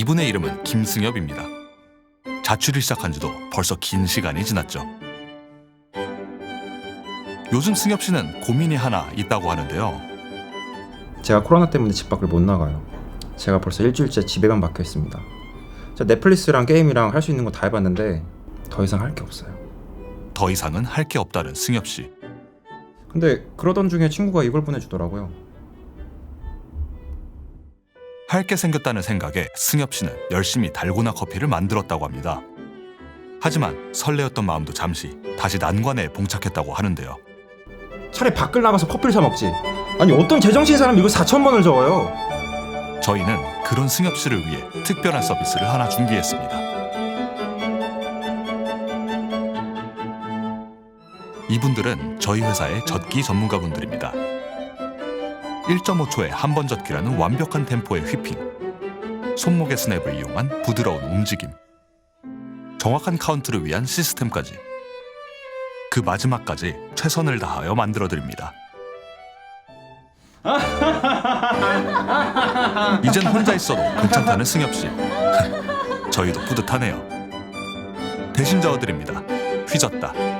이분의 이름은 김승엽입니다. 자취를 시작한 지도 벌써 긴 시간이 지났죠. 요즘 승엽 씨는 고민이 하나 있다고 하는데요. 제가 코로나 때문에 집 밖을 못 나가요. 제가 벌써 일주일째 집에만 박혀 있습니다. 저 넷플릭스랑 게임이랑 할 수 있는 거 다 해봤는데 더 이상 할 게 없어요. 더 이상은 할 게 없다는 승엽 씨. 근데 그러던 중에 친구가 이걸 보내주더라고요. 할 게 생겼다는 생각에 승엽 씨는 열심히 달고나 커피를 만들었다고 합니다. 하지만 설레었던 마음도 잠시 다시 난관에 봉착했다고 하는데요. 차라리 밖을 나가서 커피를 사 먹지. 아니 어떤 제정신 사람이 이거 4천 원을 적어요. 저희는 그런 승엽 씨를 위해 특별한 서비스를 하나 준비했습니다. 이분들은 저희 회사의 젓기 전문가분들입니다. 1.5초에 한번 젓기라는 완벽한 템포의 휘핑, 손목의 스냅을 이용한 부드러운 움직임, 정확한 카운트를 위한 시스템까지 그 마지막까지 최선을 다하여 만들어 드립니다. 이젠 혼자 있어도 괜찮다는 승엽 씨. 저희도 뿌듯하네요. 대신 저어드립니다. 휘졌다.